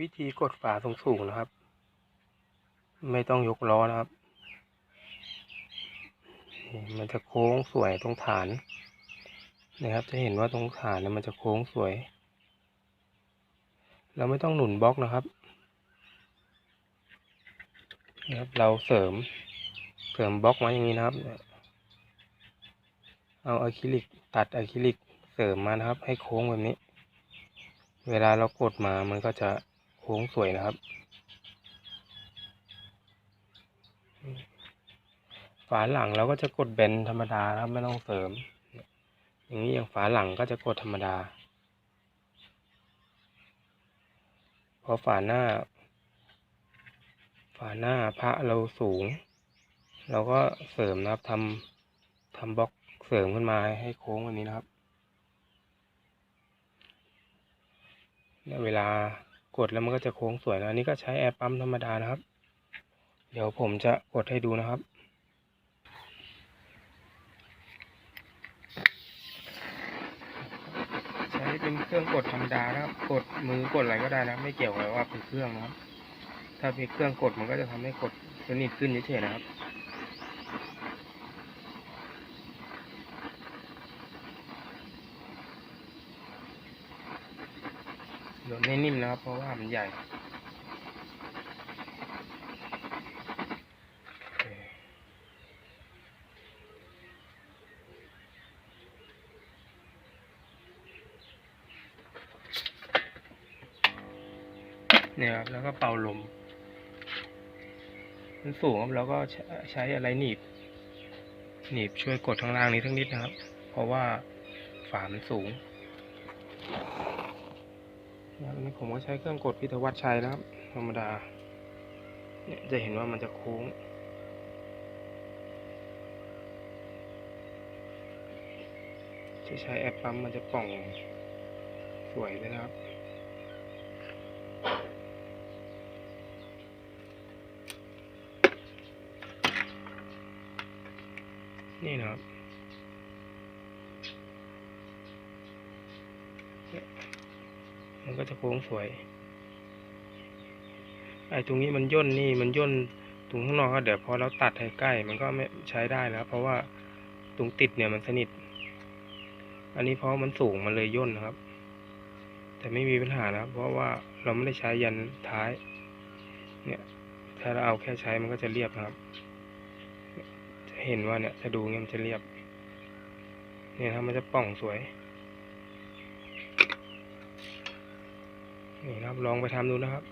วิธีกดฝาสูงๆนะครับ ไม่ต้องยกล้อนะครับ มันจะโค้งสวยตรงฐาน นะครับ จะเห็นว่าตรงฐานเนี่ยมันจะโค้งสวย เราไม่ต้องหนุนบล็อกนะครับนะครับ เราเสริมเสริมบล็อกมาอย่างนี้นะครับ เอาอะคริลิกตัดอะคริลิกเสริมมานะครับ ให้โค้งแบบนี้ เวลาเรากดมามันก็จะ โค้งสวยนะครับ ฝาหลังเราก็จะกดเบนธรรมดาครับไม่ต้องเสริม อย่างนี้อย่างฝาหลังก็จะกดธรรมดา พอฝาหน้า ฝาหน้าพระเราสูง เราก็เสริมนะครับทำทำบล็อกเสริมขึ้นมาให้โค้งแบบนี้นะครับเวลา กดแล้วมันก็จะโค้งสวยนะอันนี้ก็ใช้แอร์ปั๊มธรรมดานะครับ เดี๋ยวผมจะกดให้ดูนะครับใช้เป็นเครื่องกดธรรมดานะครับกดมือกดอะไรก็ได้นะ ไม่เกี่ยวกับว่าเป็นเครื่องนะครับ ถ้าเป็นเครื่องกดมันก็จะทำให้กดสนิทขึ้นเฉยๆนะครับ หยดให้นิ่มนะครับ เพราะว่ามันใหญ่เนี่ยครับแล้วก็เป่าลม มันสูงครับแล้วก็ใช้อะไรหนีบ หนีบช่วยกดข้างล่างนี้ทั้งนิดนะครับ เพราะว่าฝามันสูง อันนี้ผมก็ใช้เครื่องกดพิทวัตชัยนะครับ ธรรมดา เนี่ยจะเห็นว่ามันจะโค้ง จะใช้แอปปั๊มมันจะป่องสวยเลยนะครับนี่นะครับเนี่ย มันก็จะโค้งสวย ไอ้ตรงนี้มันย่นนี่มันย่นตรงข้างนอกก็เดี๋ยวพอเราตัดให้ใกล้ มันก็ไม่ใช้ได้แล้ว เพราะว่าตรงติดเนี่ยมันสนิท อันนี้เพราะมันสูงมันเลยย่นนะครับ แต่ไม่มีปัญหานะครับเพราะว่าเราไม่ได้ใช้ยันท้าย เนี่ยถ้าเราเอาแค่ใช้มันก็จะเรียบนะครับ จะเห็นว่าเนี่ยจะดูเงี้ยมันจะเรียบ เนี่ยครับมันจะป่องสวย นี่ครับลองไปทำดูนะครับ